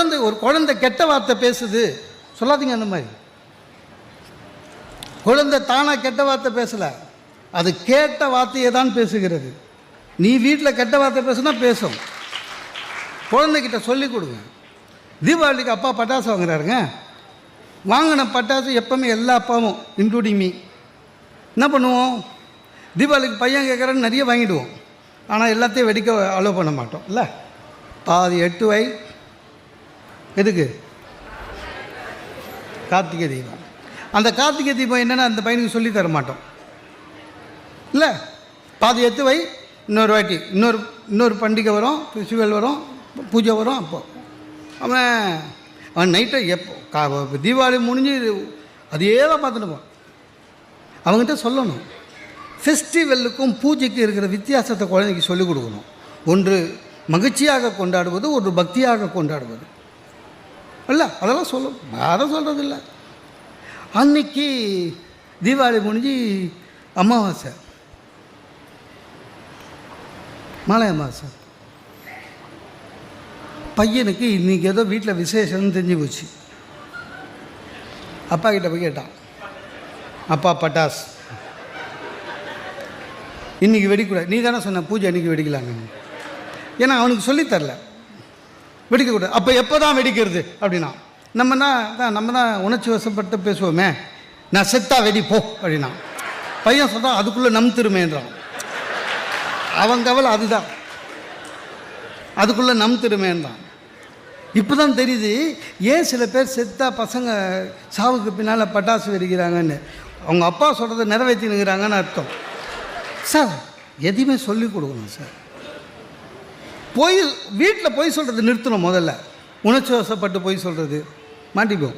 குழந்தை ஒரு குழந்தை கெட்ட வார்த்தை பேசுது. சொல்லாதீங்க அந்த மாதிரி. குழந்தை தானாக கெட்ட வார்த்தை பேசலை. அது கேட்ட வார்த்தையை தான் பேசுகிறது. நீ வீட்டில் கெட்ட வார்த்தை பேசுனா பேசும். குழந்தைகிட்ட சொல்லி கொடுங்க. தீபாவளிக்கு அப்பா பட்டாசு வாங்குறாருங்க. வாங்கின பட்டாசு எப்பவுமே எல்லா அப்பாவும் இன்க்ளூடிங் மீ என்ன பண்ணுவோம்? தீபாவளிக்கு பையன் கேட்குறன்னு நிறைய வாங்கிடுவோம். ஆனால் எல்லாத்தையும் வெடிக்க அலோவ் பண்ண மாட்டோம். இல்லை? பாதி எட்டு வை எதுக்கு? கார்த்திகை தீபம். அந்த கார்த்திகை தீபம் என்னென்னா அந்த பையனுக்கு சொல்லி தர மாட்டோம். இல்லை? பாதி எத்து வை இன்னொரு வாட்டி. இன்னொரு இன்னொரு பண்டிகை வரும் ஃபெஸ்டிவல் வரும் பூஜை வரும் அப்போ. அவன் அவன் நைட்டை எப்போ கா தீபாவளி முடிஞ்சு அதே தான் பார்த்துட்டு போவான். அவங்ககிட்ட சொல்லணும். ஃபெஸ்டிவலுக்கும் பூஜைக்கும் இருக்கிற வித்தியாசத்தை குழந்தைக்கு சொல்லிக் கொடுக்கணும். ஒன்று மகிழ்ச்சியாக கொண்டாடுவது ஒன்று பக்தியாக கொண்டாடுவது. இல்லை அதெல்லாம் சொல்லும் யாரும் சொல்கிறது இல்லை அன்னைக்கு தீபாவளி முடிஞ்சு அமாவாசை. மலை அமாவாசை. பையனுக்கு இன்றைக்கி ஏதோ வீட்டில் விசேஷம்னு தெரிஞ்சு போச்சு. அப்பா கிட்ட போய் கேட்டான். அப்பா பட்டாஸ் இன்றைக்கி வெடிக்கூடாது. நீ தானே சொன்ன பூஜை இன்றைக்கி வெடிக்கலாங்க ஏன்னா அவனுக்கு சொல்லித்தரல வெடிக்கக்கூடாது அப்போ எப்போ தான் வெடிக்கிறது? அப்படின்னா நம்ம தான் தான் நம்ம தான் உணர்ச்சி வசப்பட்டு பேசுவோமே. நான் செத்தா வெடி போ அப்படின்னா. பையன் சொல்கிறான் அதுக்குள்ளே நம் திருமேன்றான். அவன் கவலை அதுதான். அதுக்குள்ளே நம் திருமேன்றான். இப்போ தான் தெரியுது ஏன் சில பேர் செத்தா பசங்க சாவுக்கு பின்னால் பட்டாசு வெடிக்கிறாங்கன்னு? அவங்க அப்பா சொல்கிறத நிறைவேற்றினுங்கிறாங்கன்னு அர்த்தம். சார் எதையுமே சொல்லி கொடுக்கணும் சார். பொய் வீட்டில் பொய் சொல்கிறது நிறுத்தணும் முதல்ல. உணர்ச்சி வசப்பட்டு பொய் சொல்கிறது மாட்டிப்போம்.